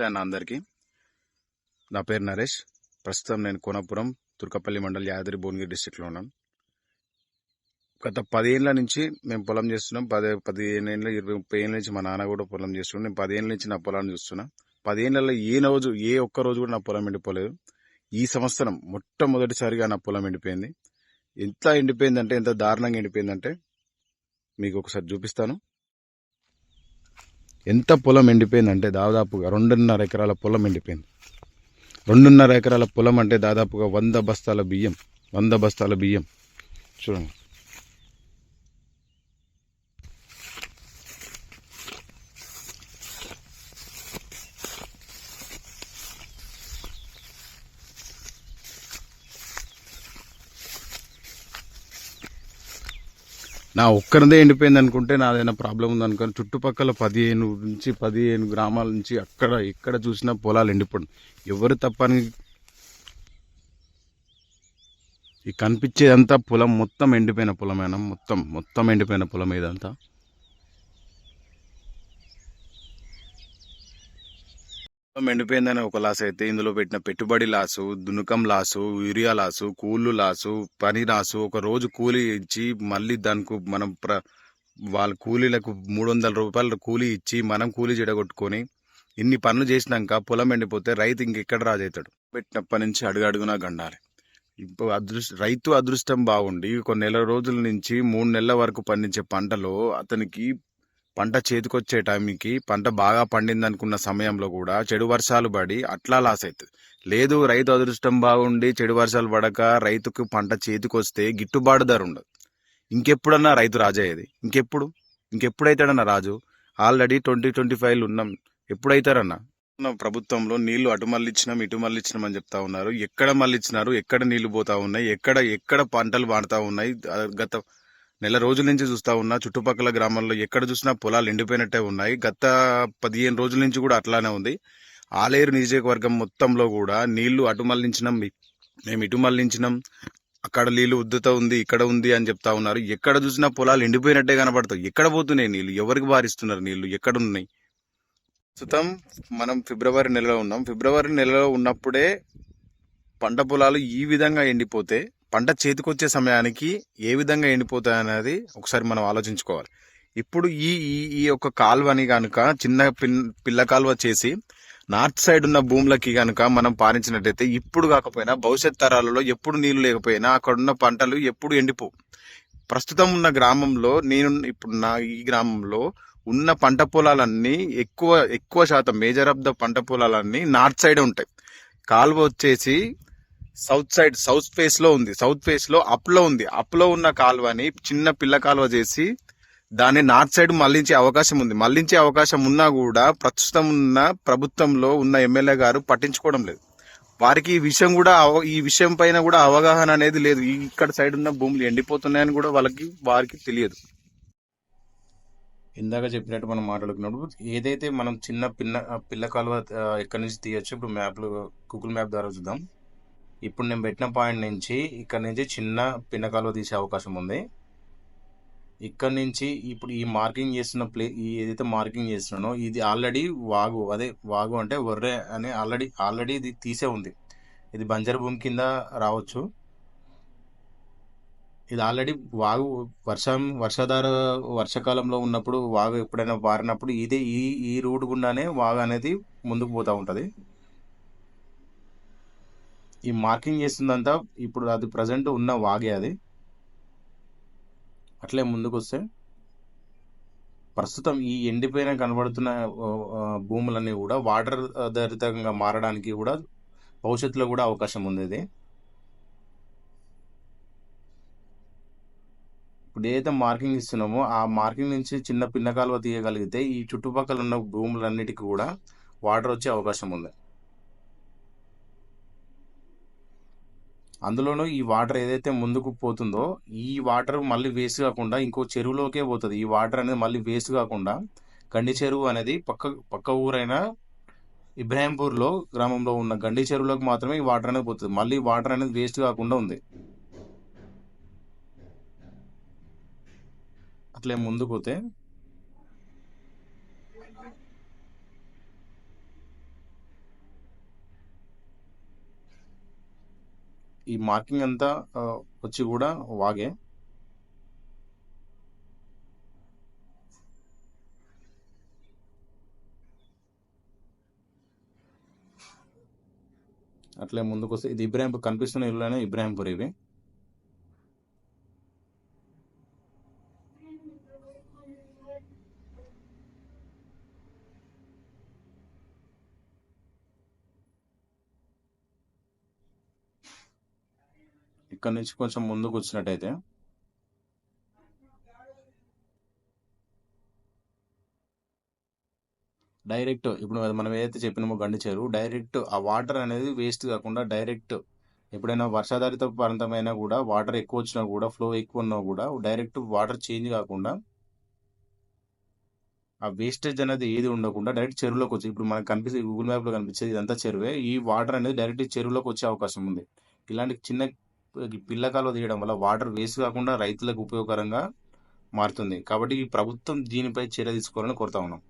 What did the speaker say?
నమస్తే అన్న అందరికీ. నా పేరు నరేష్. ప్రస్తుతం నేను కోనపురం తుర్కపల్లి మండల్ యాదగిరి భువనగిరి డిస్టిక్లో ఉన్నాను. గత పదిహేనుల నుంచి మేము పొలం చేస్తున్నాం. పది పదిహేనేళ్ళ ఇరవై ముప్పై ఏళ్ళ నుంచి మా నాన్న కూడా పొలం చేస్తున్నాం నేను పదిహేనుల నుంచి నా పొలాన్ని చూస్తున్నా. పదిహేనులలో ఏ రోజు ఏ ఒక్క రోజు కూడా నా పొలం ఎండిపోలేదు. ఈ సంవత్సరం మొట్టమొదటిసారిగా నా పొలం ఎండిపోయింది. ఎంత ఎండిపోయిందంటే ఎంత దారుణంగా ఎండిపోయిందంటే మీకు ఒకసారి చూపిస్తాను. ఎంత పొలం ఎండిపోయిందంటే దాదాపుగా రెండున్నర ఎకరాల పొలం ఎండిపోయింది. రెండున్నర ఎకరాల పొలం అంటే దాదాపుగా వంద బస్తాల బియ్యం వంద బస్తాల బియ్యం. చూడండి. నా ఒక్కరిదే ఎండిపోయింది అనుకుంటే నాదైనా ప్రాబ్లం ఉందనుకోని చుట్టుపక్కల పదిహేను నుంచి పదిహేను గ్రామాల నుంచి అక్కడ ఎక్కడ చూసినా పొలాలు ఎండిపోవడం ఎవరు తప్పని ఈ కనిపించేదంతా పొలం మొత్తం ఎండిపోయిన పొలమేనా? మొత్తం మొత్తం ఎండిపోయిన పొలం ఇదంతా ఎండిపోయిందని ఒక లాస్ అయితే ఇందులో పెట్టిన పెట్టుబడి లాసు దునుకం లాసు యూరియా లాసు కూళ్ళు లాసు పని లాసు ఒక రోజు కూలీ ఇచ్చి మళ్ళీ దానికి మనం ప్ర వాళ్ళ కూలీలకు మూడు వందల రూపాయల కూలీ ఇచ్చి మనం కూలీ చెడగొట్టుకొని ఇన్ని పనులు చేసినాక పొలం ఎండిపోతే రైతు ఇంకెక్కడ రాజవుతాడు పెట్టినప్పటి నుంచి అడుగడుగునా గండాలి. ఇప్పుడు అదృష్ట రైతు అదృష్టం బాగుండి కొన్ని నెల రోజుల నుంచి మూడు నెలల వరకు పండించే పంటలో అతనికి పంట చేతికొచ్చే టైంకి పంట బాగా పండింది అనుకున్న సమయంలో కూడా చెడు వర్షాలు పడి అట్లా లాస్ అవుతుంది లేదు రైతు అదృష్టం బాగుండి చెడు వర్షాలు పడక రైతుకు పంట చేతికొస్తే గిట్టుబాటు ధర ఉండదు. ఇంకెప్పుడన్నా రైతు రాజయ్యేది ఇంకెప్పుడు? ఇంకెప్పుడైతాడన్నా రాజు? ఆల్రెడీ ట్వంటీ ట్వంటీ ఫైవ్ ఉన్నాం. ఎప్పుడైతారన్నా? ప్రభుత్వంలో నీళ్ళు అటు మళ్ళిచ్చినాం ఇటు మళ్ళిచ్చినాం అని చెప్తా ఉన్నారు. ఎక్కడ మళ్ళిచ్చినారు? ఎక్కడ నీళ్ళు పోతా ఉన్నాయి? ఎక్కడ ఎక్కడ పంటలు వాడుతా ఉన్నాయి? గత నెల రోజుల నుంచి చూస్తా ఉన్నా చుట్టుపక్కల గ్రామాల్లో ఎక్కడ చూసినా పొలాలు ఎండిపోయినట్టే ఉన్నాయి. గత పదిహేను రోజుల నుంచి కూడా అట్లానే ఉంది. ఆలేరు నియోజకవర్గం మొత్తంలో కూడా నీళ్ళు అటు మళ్ళించినాం మేము ఇటు మళ్ళించినాం అక్కడ నీళ్ళు ఉద్దుత ఉంది ఇక్కడ ఉంది అని చెప్తా ఉన్నారు. ఎక్కడ చూసినా పొలాలు ఎండిపోయినట్టే కనబడతాయి ఎక్కడ పోతున్నాయి నీళ్ళు? ఎవరికి బారిస్తున్నారు నీళ్ళు? ఎక్కడున్నాయి ప్రస్తుతం మనం ఫిబ్రవరి నెలలో ఉన్నాం. ఫిబ్రవరి నెలలో ఉన్నప్పుడే పంట పొలాలు ఈ విధంగా ఎండిపోతే పంట చేతికొచ్చే సమయానికి ఏ విధంగా ఎండిపోతాయి అనేది ఒకసారి మనం ఆలోచించుకోవాలి. ఇప్పుడు ఈ ఈ ఈ యొక్క కాలువని కనుక చిన్న పిన్ పిల్ల కాలువ చేసి నార్త్ సైడ్ ఉన్న భూములకి కనుక మనం పారించినట్టయితే ఇప్పుడు కాకపోయినా భవిష్యత్ తరాలలో ఎప్పుడు నీళ్ళు లేకపోయినా అక్కడ ఉన్న పంటలు ఎప్పుడు ఎండిపోవు. ప్రస్తుతం ఉన్న గ్రామంలో నేను ఇప్పుడు నా ఈ గ్రామంలో ఉన్న పంట పొలాలన్నీ ఎక్కువ ఎక్కువ శాతం మేజర్ ఆఫ్ ద పంట పొలాలన్నీ నార్త్ సైడ్ ఉంటాయి. కాలువ వచ్చేసి సౌత్ సైడ్ సౌత్ ఫేస్లో ఉంది. సౌత్ ఫేస్లో అప్లో ఉంది. అప్లో ఉన్న కాలువని చిన్న పిల్ల కాలువ చేసి దాన్ని నార్త్ సైడ్ మళ్ళించే అవకాశం ఉంది. మళ్ళించే అవకాశం ఉన్నా కూడా ప్రస్తుతం ఉన్న ప్రభుత్వంలో ఉన్న ఎమ్మెల్యే గారు పట్టించుకోవడం లేదు. వారికి ఈ విషయం కూడా అవ- ఈ విషయం పైన కూడా అవగాహన అనేది లేదు. ఇక్కడ సైడ్ ఉన్న భూములు ఎండిపోతున్నాయని కూడా వాళ్ళకి వారికి తెలియదు. ఇందాక చెప్పినట్టు మనం మాట్లాడుకున్నప్పుడు ఏదైతే మనం చిన్న పిల్ల పిల్ల కాలువ ఎక్కడి నుంచి తీయచ్చు ఇప్పుడు మ్యాప్లు గూగుల్ మ్యాప్ ద్వారా చూద్దాం. ఇప్పుడు నేను పెట్టిన పాయింట్ నుంచి ఇక్కడ నుంచి చిన్న పిన్నకాలువ తీసే అవకాశం ఉంది. ఇక్కడ నుంచి ఇప్పుడు ఈ మార్కింగ్ చేస్తున్న ప్లే ఈ ఏదైతే మార్కింగ్ చేస్తున్నానో ఇది ఆల్రెడీ వాగు అదే వాగు అంటే వర్రే అని ఆల్రెడీ ఆల్రెడీ ఇది తీసే ఉంది. ఇది బంజరు భూమి కింద రావచ్చు. ఇది ఆల్రెడీ వాగు వర్షం వర్షాధార వర్షాకాలంలో ఉన్నప్పుడు వాగు ఎప్పుడైనా పారినప్పుడు ఇదే ఈ ఈ రూట్ గుండానే వాగు అనేది ముందుకు పోతూ ఉంటుంది. ఈ మార్కింగ్ చేస్తుందంతా ఇప్పుడు అది ప్రజెంట్ ఉన్న వాగే అది. అట్లే ముందుకు వస్తే ప్రస్తుతం ఈ ఎండిపోయిన కనబడుతున్న భూములన్నీ కూడా వాటర్ ఆధారితంగా మారడానికి కూడా భవిష్యత్తులో కూడా అవకాశం ఉంది ఇది. ఇప్పుడు ఏదైతే మార్కింగ్ ఇస్తున్నామో ఆ మార్కింగ్ నుంచి చిన్న పిన్న కాలువ తీయగలిగితే ఈ చుట్టుపక్కల ఉన్న భూములన్నిటికీ కూడా వాటర్ వచ్చే అవకాశం ఉంది. అందులోనూ ఈ వాటర్ ఏదైతే ముందుకు పోతుందో ఈ వాటర్ మళ్ళీ వేస్ట్ కాకుండా ఇంకో చెరువులోకే పోతుంది. ఈ వాటర్ అనేది మళ్ళీ వేస్ట్ కాకుండా గండి చెరువు అనేది పక్క పక్క ఊరైన ఇబ్రాహింపూర్లో గ్రామంలో ఉన్న గండి చెరువులోకి మాత్రమే ఈ వాటర్ అనేది పోతుంది. మళ్ళీ వాటర్ అనేది వేస్ట్ కాకుండా ఉంది. అట్లే ముందుకు పోతే ఈ మార్కింగ్ అంతా ఆ, వచ్చి కూడా వాగే. అట్లే ముందుకు వస్తే ఇది ఇబ్రాహింపూర్ కనిపిస్తున్న ఇల్లునే ఇబ్రాహింపూర్ ఇవి. ఇక్కడ నుంచి కొంచెం ముందుకు వచ్చినట్టయితే. డైరెక్ట్ ఇప్పుడు మనం ఏదైతే చెప్పినామో గండి చెరువు డైరెక్ట్ ఆ వాటర్ అనేది వేస్ట్ కాకుండా డైరెక్ట్ ఎప్పుడైనా వర్షాధారిత ప్రాంతమైనా కూడా వాటర్ ఎక్కువ వచ్చినా కూడా ఫ్లో ఎక్కువ ఉన్నా కూడా డైరెక్ట్ వాటర్ చేంజ్ కాకుండా ఆ వేస్టేజ్ అనేది ఏది ఉండకుండా డైరెక్ట్ చెరువులోకి వచ్చి ఇప్పుడు మనకు కనిపిస్తే గూగుల్ మ్యాప్లో కనిపించేది ఇదంతా చెరువే ఈ వాటర్ అనేది డైరెక్ట్ చెరువులోకి వచ్చే అవకాశం ఉంది. ఇలాంటి చిన్న పిల్లకాలు తీయడం వల్ల వాటర్ వేస్ట్ కాకుండా రైతులకు ఉపయోగకరంగా మారుతుంది. కాబట్టి ఈ ప్రభుత్వం దీనిపై చర్య తీసుకోవాలని కోరుతా ఉన్నాం.